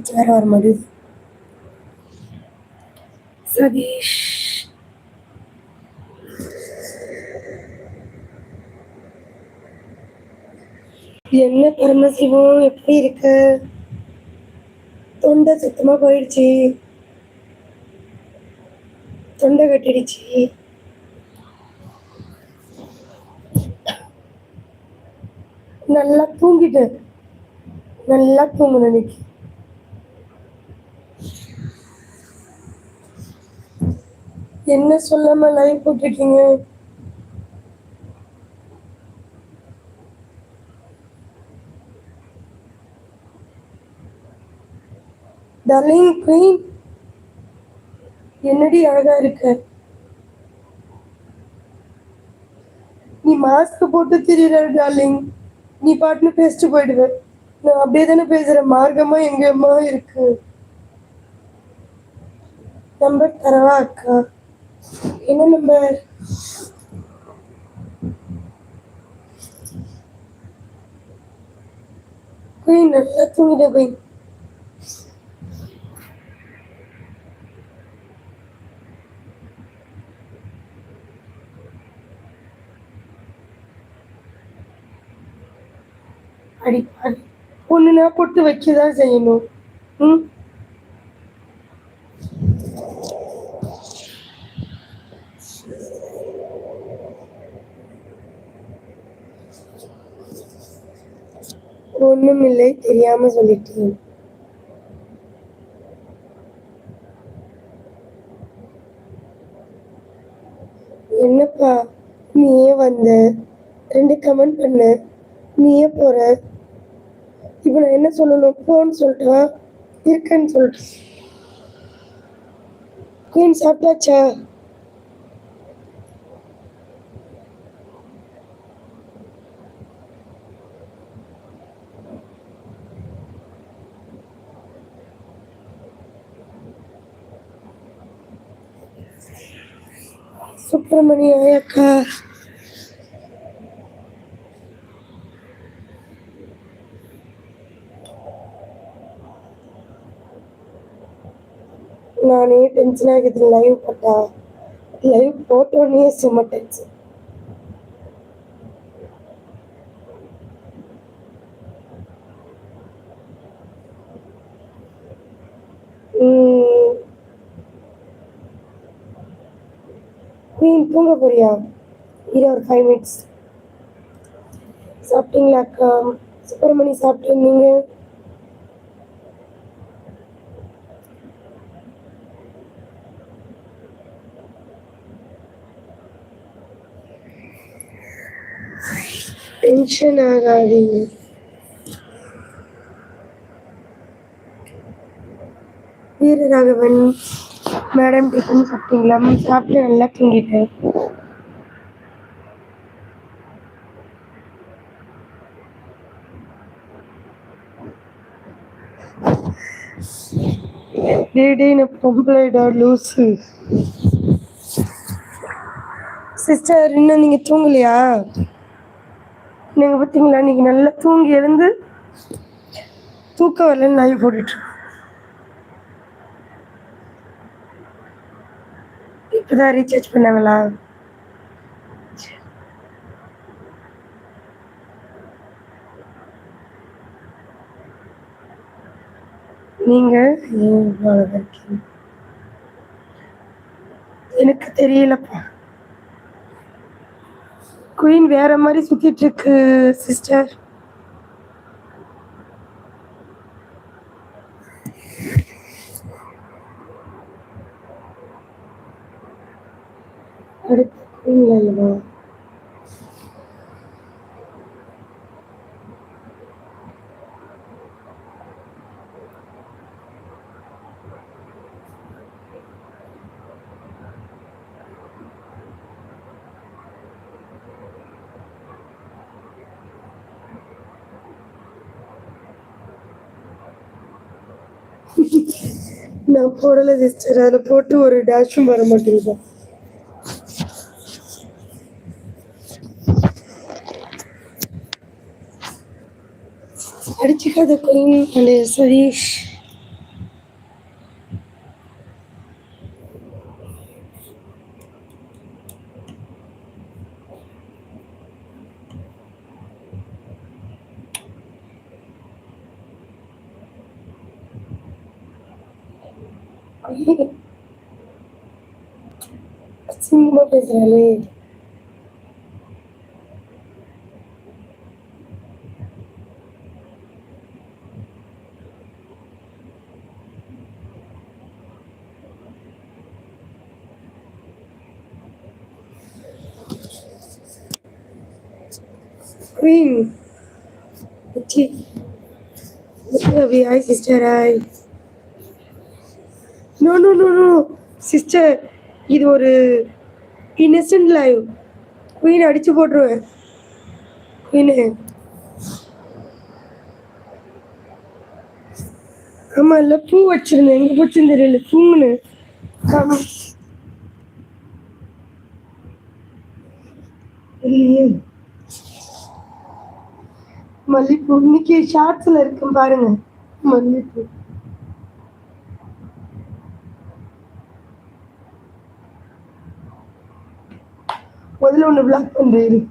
Message வேற வர மாட்டேங்குது. சதீஷ். என்ன பரமசிவம் எப்படி இருக்க? தொண்டை சுத்தமா போயிடுச்சு. தொண்டை கட்டிடுச்சு. நல்லா தூங்கிட்டேன். நல்லா தூங்கணும் இன்னைக்கு. என்ன சொல்லாம லைவ் போட்டிருக்கீங்க? டார்லிங் குயின் என்னடி அழகா இருக்க? நீ மாஸ்க் போட்டு திரியிற டார்லிங் நீ பாட்டுன்னு பேசிட்டு போயிடுவ. நான் அப்படியே தானே பேசுறேன். மார்க்கமா எங்கம்மா இருக்கு? நம்பர் தரவா அக்கா? என்ன நம்பர் குயின் நல்லா தூங்கிட்ட குயின் அடி அடி. ஒண்ணுனா போட்டு வைக்கதான் செய்யணும். ம்? ஒண்ணுமில்லை தெரியாம சொல்லிட்டேன். என்னப்பா நீயே வந்த? ரெண்டு கமெண்ட் பண்ண. நீயே போற? இப்போ நான் என்ன சொல்லணும்? போன்னு சொல்லிட்டா? இருக்கேன்னு சொல்லிட்டு குயின் சாப்பிட்டாச்சா? மணி அக்கா. நானே டென்ஷன் ஆகுது லைவ் போட்டா. லைவ் போட்டோன்னே சும்மா டென்ஷன் நீ தூங்க போறியா? இரு ஒரு ஃபைவ் மினிட்ஸ் சாப்பிட்டீங்களா அக்கா? சுப்பிரமணி சாப்பிட்டேன் நீங்க? டென்ஷன் ஆகாதீங்க. வீரராகவன் மேடம் டிஃபன் சாப்பிட்டீங்களா? சாப்பிட்டு நல்லா தூங்கிட்டேன். டேய் நான் பொம்பளைடா லூசு. சிஸ்டர் இன்னும் நீங்க தூங்கலையா? நீங்க பார்த்தீங்களா நீங்க நல்லா தூங்கி எழுந்து தூக்கம் வரலன்னு நாய் போட்டுட்டு இப்பதான் ரீசார்ஜ் பண்ணாங்களா? நீங்க இருக்கீங்க? எனக்கு தெரியலப்பா. குயின் வேற மாதிரி சுத்திட்டு இருக்கு சிஸ்டர் அடுத்து குயின் நான் போடல சிஸ்டர் அதில் போட்டு ஒரு டேஷும் வர மாட்டேங்குது. the Queen and Swadesh. Simba Petrale. C hi sister hi no no no no sister இது ஒரு இன்னசென்ட் லைவ் குயின் அடிச்சு போட்டுருவேன். குயினு ஆமா இல்ல பூ வச்சிருந்தேன். எங்க போச்சுன்னு தெரியல. தூங்குனு ஆமா. இல்லையே. மல்லிப்பூ. இன்னைக்கு ஷார்ட்ஸ்ல இருக்கும் பாருங்க. மல்லிப்பூ. முதல்ல ஒண்ணு பிளாக் பண்றேன்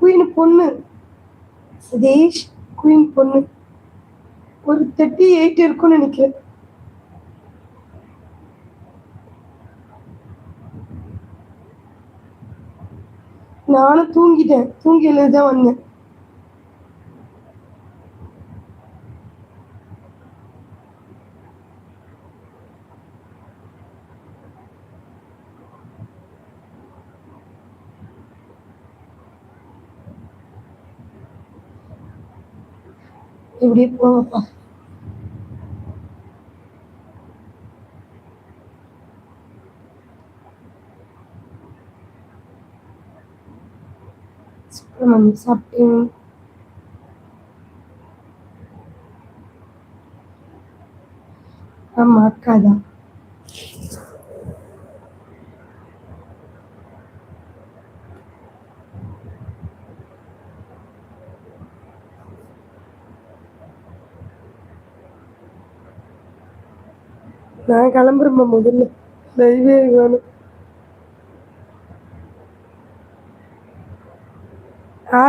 குயின் பொண்ணு. சுதேஷ் குயின் பொண்ணு. ஒரு தேர்ட்டி எயிட் இருக்கும்னு நினைக்கிறேன். நானும் தூங்கிட்டேன். தூங்கி எழுதான் வந்தேன். இப்படி போங்கப்பா. சுப்பிரமணி சாப்பிட்டேன் ஆமா அக்கா தான் நான் கிளம்புறேம்மா முதல்ல லைவே வேணும்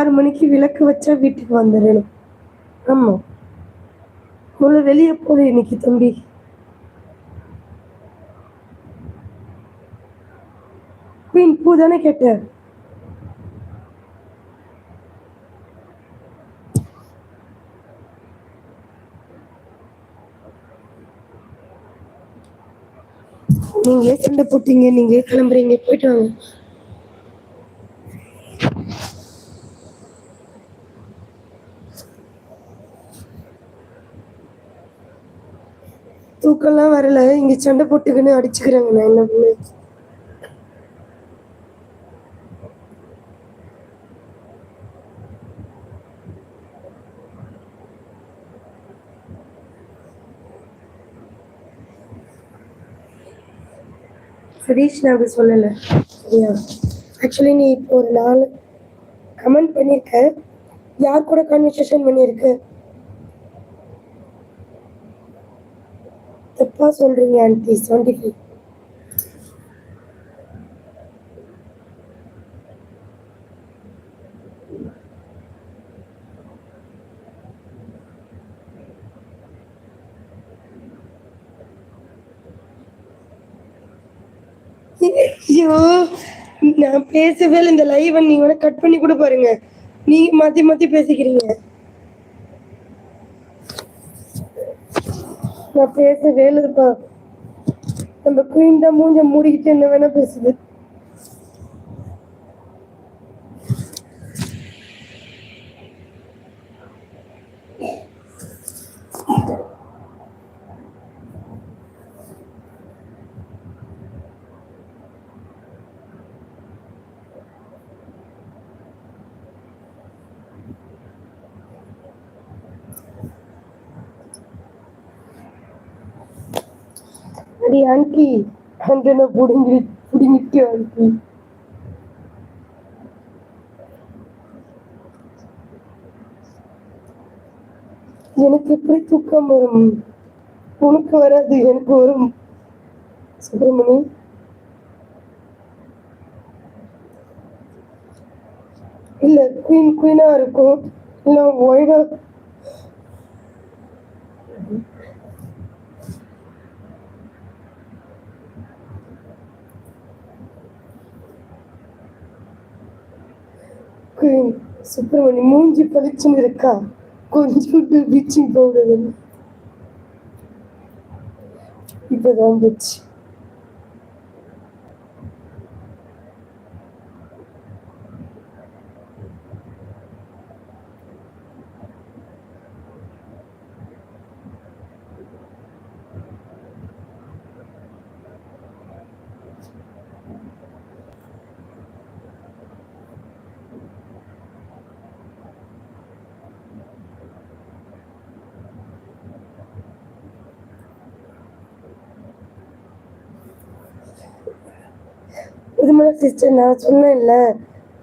ஆறு மணிக்கு விளக்கு வச்சா வீட்டுக்கு வந்துடணும். ஆமா. முதல்ல வெளியே போகுது இன்னைக்கு தம்பி. குயின் பூ தானே கேட்ட? நீங்களே சண்டை போட்டீங்க நீங்களே கிளம்புறீங்க போயிட்டு வாங்க தூக்கம்லாம் வரல இங்க சண்டை போட்டுக்கின்னு அடிச்சுக்கிறாங்க நான் என்ன பண்ணு? சதீஷ் நான் அப்படி சொல்லலை. சரியா? ஆக்சுவலி நீ இப்போ ஒரு நாள் கமெண்ட் பண்ணியிருக்க யார் கூட கான்வர்சேஷன் பண்ணியிருக்க? தப்பா சொல்றீங்க ஆண்டி செவன்டி ஃபைவ் ஐயோ நான் பேசவே இந்த லைவ் நீங்க கட் பண்ணி கூட பாருங்க. நீங்க மாத்தி மாத்தி பேசிக்கிறீங்க. நான் பேசவே இருப்பேன் நம்ம குயின் தான் மூஞ்ச மூடிக்கிட்டு என்ன வேணா பேசுது. அடி ஆண்டி அந்த புடுங்கி புடுங்கிட்டு ஆண்டி. எனக்கு எப்படி தூக்கம் வரும்? உனக்கு வராது எனக்கு வரும். சுப்பிரமணி. இல்ல குயின் குயினா இருக்கும். இல்லை ஒய்டா சுப்பிரமணி மூஞ்சி பளிச்சுன்னு இருக்கா? கொஞ்சம் ப்ளீச்சிங் பவுடர் இப்பதான் போச்சு புதுமலை சிஸ்டர் நான் சொன்னேன்ல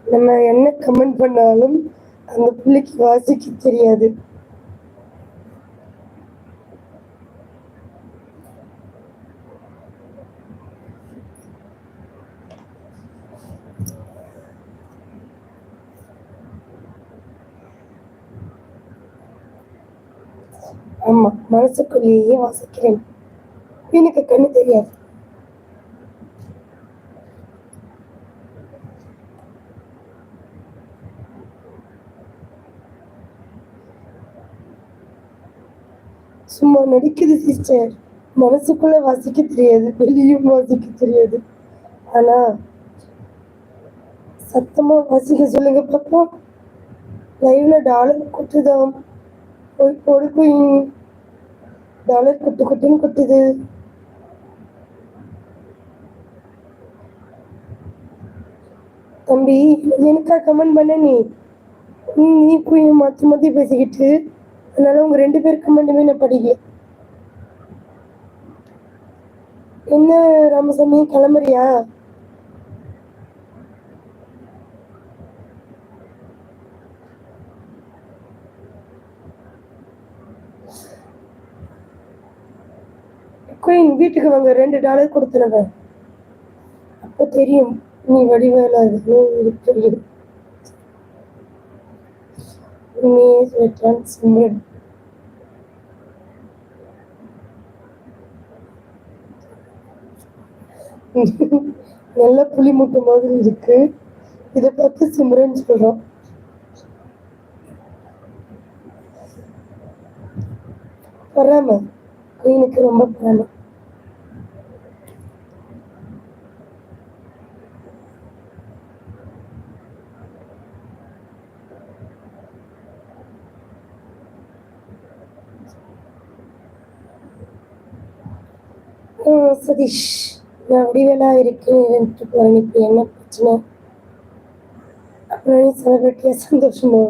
நம்ம என்ன கமெண்ட் பண்ணாலும் அந்த பிள்ளைக்கு வாசிக்க தெரியாது. ஆமா மனசுக்குள்ளேயே வாசிக்கிறேன். எனக்கு கண்ணு தெரியாது. சும்மா நடிக்குது சிஸ்டர் மனசுக்குள்ள வாசிக்க தெரியாது வெளியும் வாசிக்க தெரியாது. ஆனா சத்தமா வாசிக்க சொல்லுங்க பாப்போம். லைவ்ல டாலர் கொட்டுதாம் போய் போடு போய் டாலர் கொட்டு கொட்டுன்னு கொட்டுது தம்பி எனக்கா கமெண்ட் பண்ண நீ? நீ நீ குயின் மாற்றி மாற்றி பேசிக்கிட்டு அதனால உங்க ரெண்டு பேர் கமெண்ட்டுமே நான் படிக்க என்ன ராமசாமி கிளம்புறியா? குயின் வீட்டுக்கு வாங்க. ரெண்டு டாலர் கொடுத்துருங்க. அப்ப தெரியும் நீ வடிவேலா இருக்கணும் தெரியும் உண்மையே சொல்லிட்டான் சிம்ரன் நல்ல புளி முட்டை மாதிரி இருக்கு. இதை பார்த்து சிம்ரன் சொல்றோம். பொறாம குயினுக்கு ரொம்ப பொறாம சதீஷ். நான் வடிவேலா இருக்கேன் இருந்துட்டு இப்போ என்ன பிரச்சனை? அப்புறம் நீ செலிபிரிட்டியா சந்தோஷமா?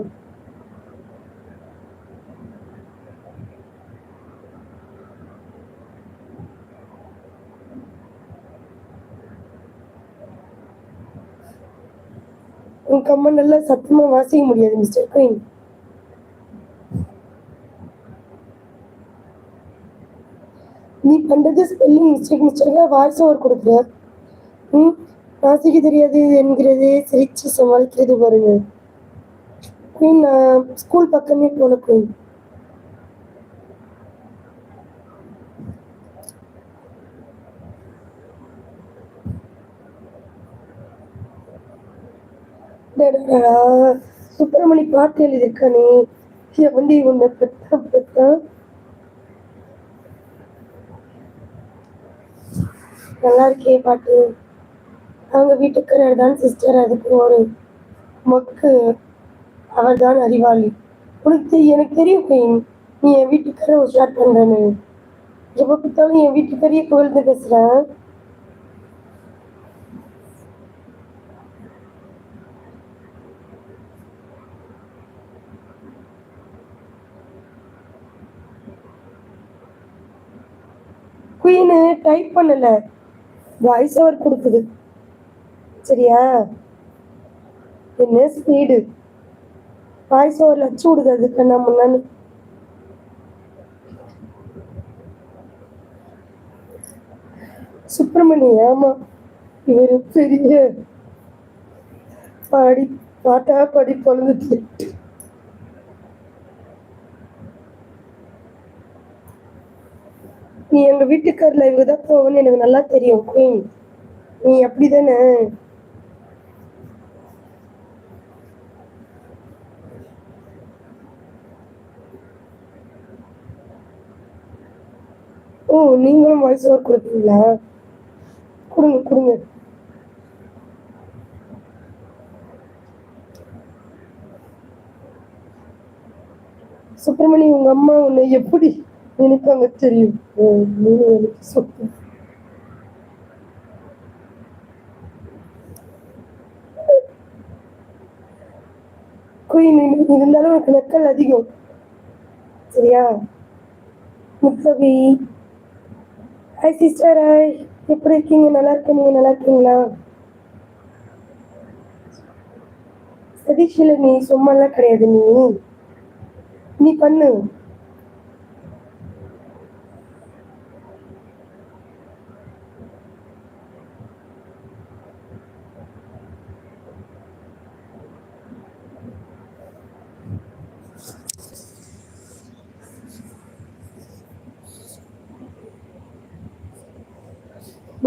உன் கம்மன் நல்லா சத்தமா வாசிக்க முடியாது மிஸ்டர் குயின் நீ ஸ்பெல்லிங் மிஸ்டேக் மிஸ்டேக்காக வாய்ஸ் ஓவர் கொடுக்குற ம் வாசிக்க தெரியாது என்கிறது சிரிச்சு சமாளிக்கிறது பாருங்க. குயின் நான் ஸ்கூல் பக்கமே போன குயின் சுப்பிரமணி பாட்டு எழுதியிருக்கானே. எவண்டி உன்னை பெத்தா பெத்தான் நல்லா இருக்கே பாட்டு. அவங்க வீட்டுக்காரர் தான் சிஸ்டர் அதுக்கு ஒரு மொக்கு. அவர் தான் அறிவாளி. உனக்கு எனக்கு தெரியும் queen. நீ என் வீட்டுக்காரர் உஷார் பண்றேன்னு. எப்போ பார்த்தாலும் என் வீட்டுக்காரையே புகழ்ந்து பேசுறேன் குயின்னு டைப் பண்ணல. வாய்ஸ் ஓவர் கொடுக்குது. சரியா? என்ன ஸ்பீடு வாய்ஸ் ஓவர் லட்சு விடுது அதுக்கு நான் முன்னாடி சுப்பிரமணி ஆமா. இவர் பெரிய பாடி பாட்டா பாடி பொழுது நீ எங்க வீட்டுக்காரில் இவங்க தான் போவன்னு எனக்கு நல்லா தெரியும் குயின் நீ அப்படிதானே? ஓ நீங்களும் வாய்ஸ் ஓவர் கொடுப்பீங்களா? கொடுங்க கொடுங்க. சுப்பிரமணி உங்க அம்மா உன்னை எப்படி நினைப்பாங்க தெரியும். மூணு வேலைக்கு சொத்து. குயின் இருந்தாலும் உனக்கு நக்கல் அதிகம். சரியா? முத்தவி ஹாய் சிஸ்டர் ஹாய் எப்படி இருக்கீங்க? நல்லா இருக்கீங்க நீங்க நல்லா இருக்கீங்களா? சதீஷில நீ சும்மாலாம் கிடையாது நீ. நீ பண்ணு.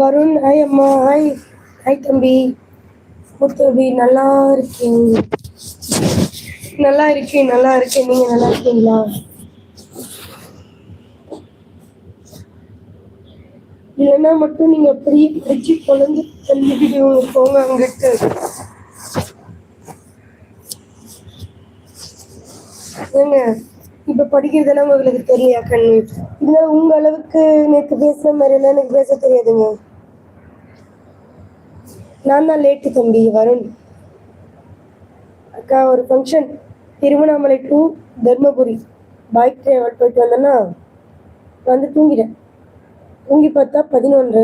வருண் ஹாய் அம்மா ஹாய் ஹாய் தம்பி முத்தபி நல்லா இருக்கீங்க நல்லா இருக்கேன் நல்லா இருக்கேன். நீங்க நல்லா இருக்கீங்களா? இல்லைன்னா மட்டும் நீங்க அப்படியே படிச்சு குழந்தை தள்ளிக்கிட்டு போங்க அங்கிட்டு ஏங்க இப்ப படிக்கிறதெல்லாம் உங்களுக்கு தெரியலையா கண்ணு? இதுல உங்க அளவுக்கு நேற்று பேசுற மாதிரி எல்லாம் எனக்கு பேச தெரியாதுங்க. நான் தான் லேட்டு தம்பி வருண். அக்கா ஒரு function Tiruvannamalai to Dharmapuri. Bike driver போயிட்டு வந்தேன்னா வந்து தூங்கிட்டேன். தூங்கி பார்த்தா பதினொன்று.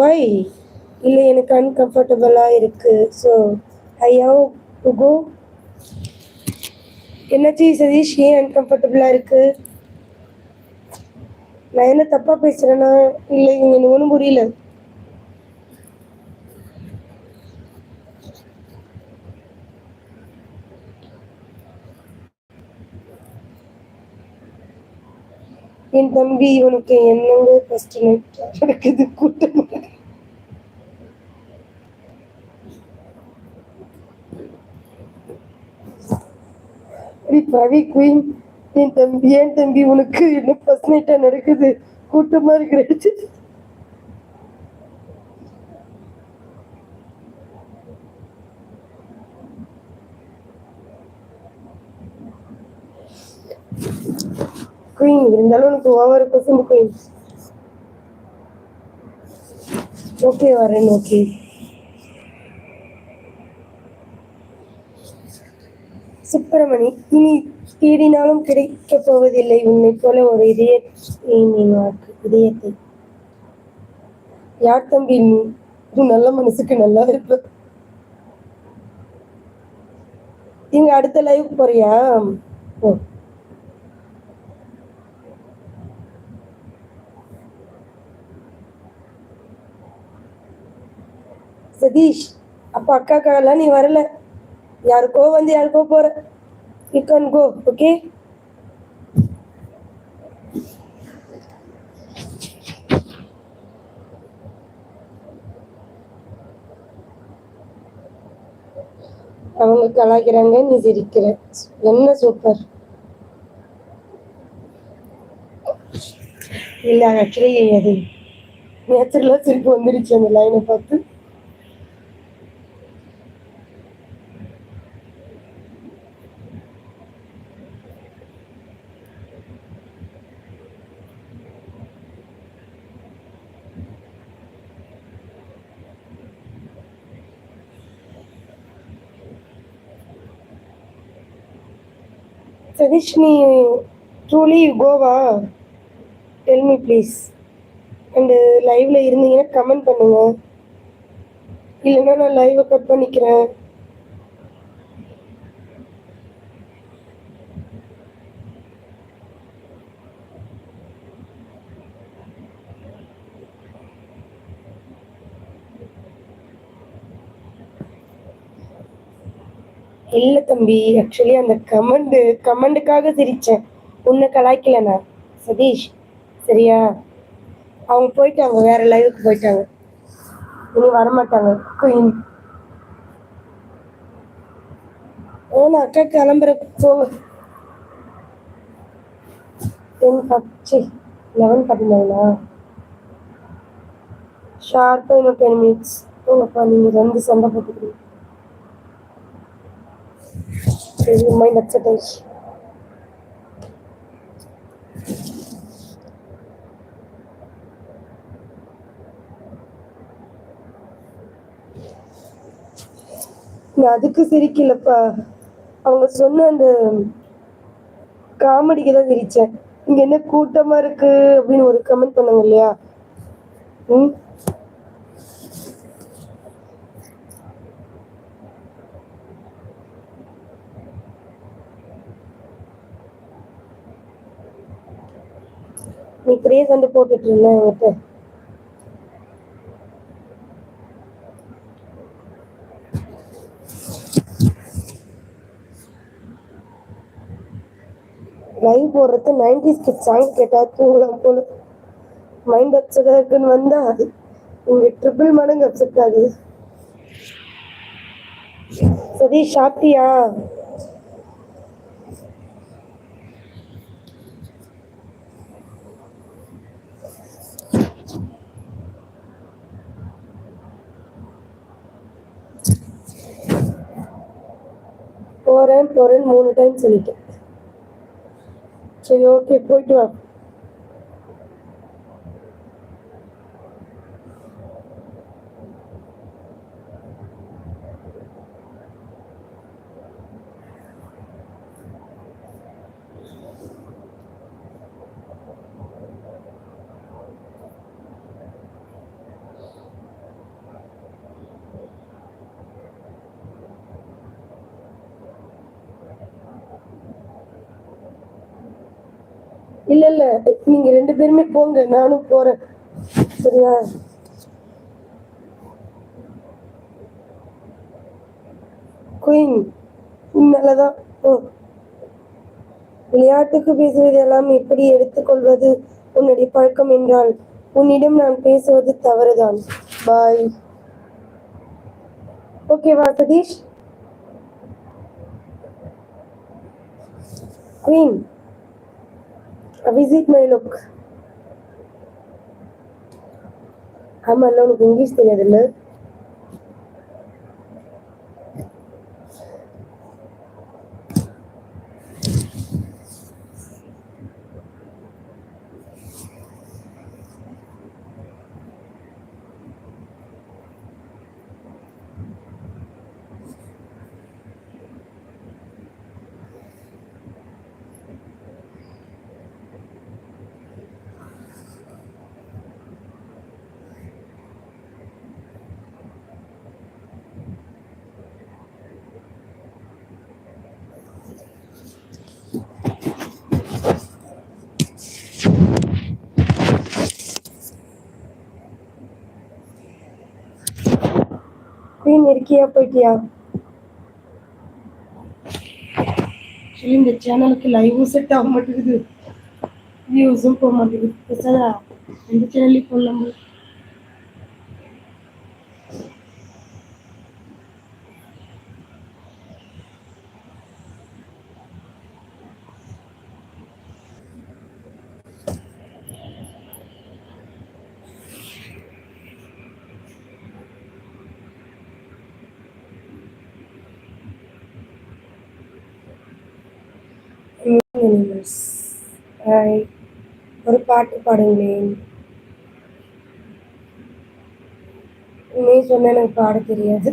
வை இல்லை எனக்கு அன்கம்ஃபர்டபுளாக இருக்கு. So I have to go என்னாச்சு சதீஷ்? ஏன் அன்கம்ஃபர்டபுளாக இருக்கு? நான் என்ன தப்பா பேசுறேன்னா இல்லை எனக்கு ஒன்றும் புரியல. என் தம்பி இவனுக்கு என்னங்க ஃபர்ஸ்ட் நைட் நடக்குது? கூட்டம் பிரவி குயின் என் தம்பி ஏன் தம்பி உனக்கு என்ன ஃபர்ஸ்ட் நைட்டா நடக்குது? கூட்டமா இருக்கிற குயின் இருந்தாலும் உனக்கு ஓவர் பசங்க குயின் ஓகே வரேன் ஓகே சுப்பிரமணி இனி தேடினாலும் கிடைக்கப் போவதில்லை. உன்னை போல ஒரு இதய இதயத்தை. யார் தம்பி? நீ நல்ல மனசுக்கு நல்லா இருப்ப. நீங்க அடுத்த லைவ் போறியா? ஓ சதீஷ் அப்ப அக்காக்காலாம் நீ வரல. யாருக்கோ வந்து யாருக்கோ போற. யூ கேன் கோ ஓகே அவங்க கலாய்க்கிறாங்க நீ சிரிக்கிற. என்ன சூப்பர் இல்ல ஆக்சுவலி அது நேச்சுரலாக சிரிப்பு வந்துருச்சு அந்த லைனை பார்த்து. சதீஷ் நீ ட்ரூலி கோவா டெல் மீ ப்ளீஸ் அண்டு லைவில் இருந்தீங்கன்னா கமெண்ட் பண்ணுங்க. இல்லைன்னா நான் லைவை கட் பண்ணிக்கிறேன். இல்ல தம்பி ஆக்சுவலி அந்த கமெண்ட் கமெண்டுக்காக சிரிச்சேன். உன்னை கலாய்க்கல நான் சதீஷ் சரியா? அவங்க போயிட்டாங்க வேற லைவுக்கு போயிட்டாங்க. இனி வரமாட்டாங்க. குயின் ஓ அக்கா கிளம்புற போங்க டென் பச்சு லெவன் பதினேழா ஷார்ப்பாக இன்னும் டென் மினிட்ஸ் போங்கப்பா நீங்கள் ரெண்டு சண்டை போட்டுக்கிறீங்க. சரி மைண்ட் அப்செட் நான் அதுக்கு சிரிக்கலப்பா. அவங்க சொன்ன அந்த காமெடிக்கு தான் சிரிச்சேன். இங்க என்ன கூட்டமா இருக்கு அப்படின்னு ஒரு கமெண்ட் பண்ணாங்க இல்லையா? ம்? நீ இப்படியே சண்டை போட்டுட்டு இருந்த என்கிட்ட. லைவ் போடுறது நைன்டி ஸ்கிட் சாங் கேட்டா தூங்கலாம் போல. மைண்ட் அப்செட் இருக்குன்னு வந்தா அது. இங்க ட்ரிபிள் மடங்கு அப்செட் ஆகுது சதீஷ் சாப்பிட்டியா? வரேன்னு மூணு டைம் சொல்லிட்டேன். சரி ஓகே போயிட்டு வா இல்ல இல்ல நீங்க ரெண்டு பேருமே போங்க நானும் போறேன். சரியா? குயின் உன்னாலதான் விளையாட்டுக்கு பேசுவது எல்லாம் எப்படி எடுத்துக்கொள்வது? உன்னுடைய பழக்கம் என்றால் உன்னிடம் நான் பேசுவது தவறுதான். பாய் ஓகேவா Satish? Queen visit my look ஆமா இல்ல உனக்கு இங்கிலீஷ் தெரியாதுல்ல குயின் இருக்கியா போயிட்டியா? ஆக்சுவலி இந்த சேனலுக்கு லைவும் செட் ஆக மாட்டேங்குது. வியூஸும் போக மாட்டேங்குது. பேசாதா இந்த சேனல்லையும் போடலாம் போல. Animals. Hi. ஒரு பாட்டு பாடுங்களேன். நீ சொன்னா எனக்கு பாட தெரியாது.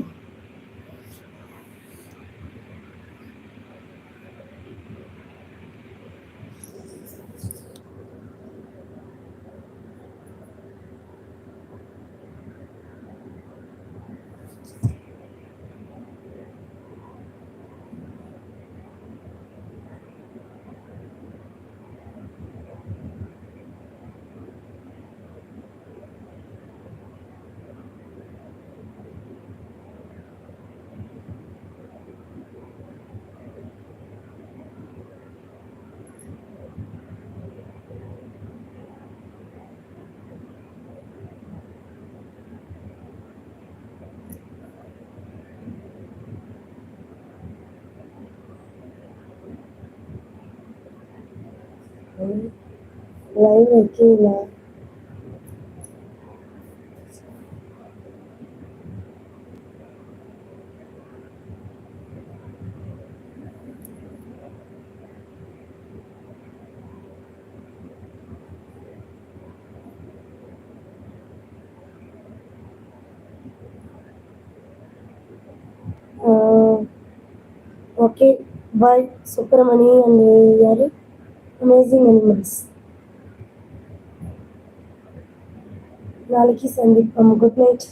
லைவ் இருக்கீங்களா ஓகே பாய் சுப்பிரமணி அண்ட் யாரு அமேசிங் அனிமல்ஸ் நாளைக்கு சந்திப்போம் குட் நைட்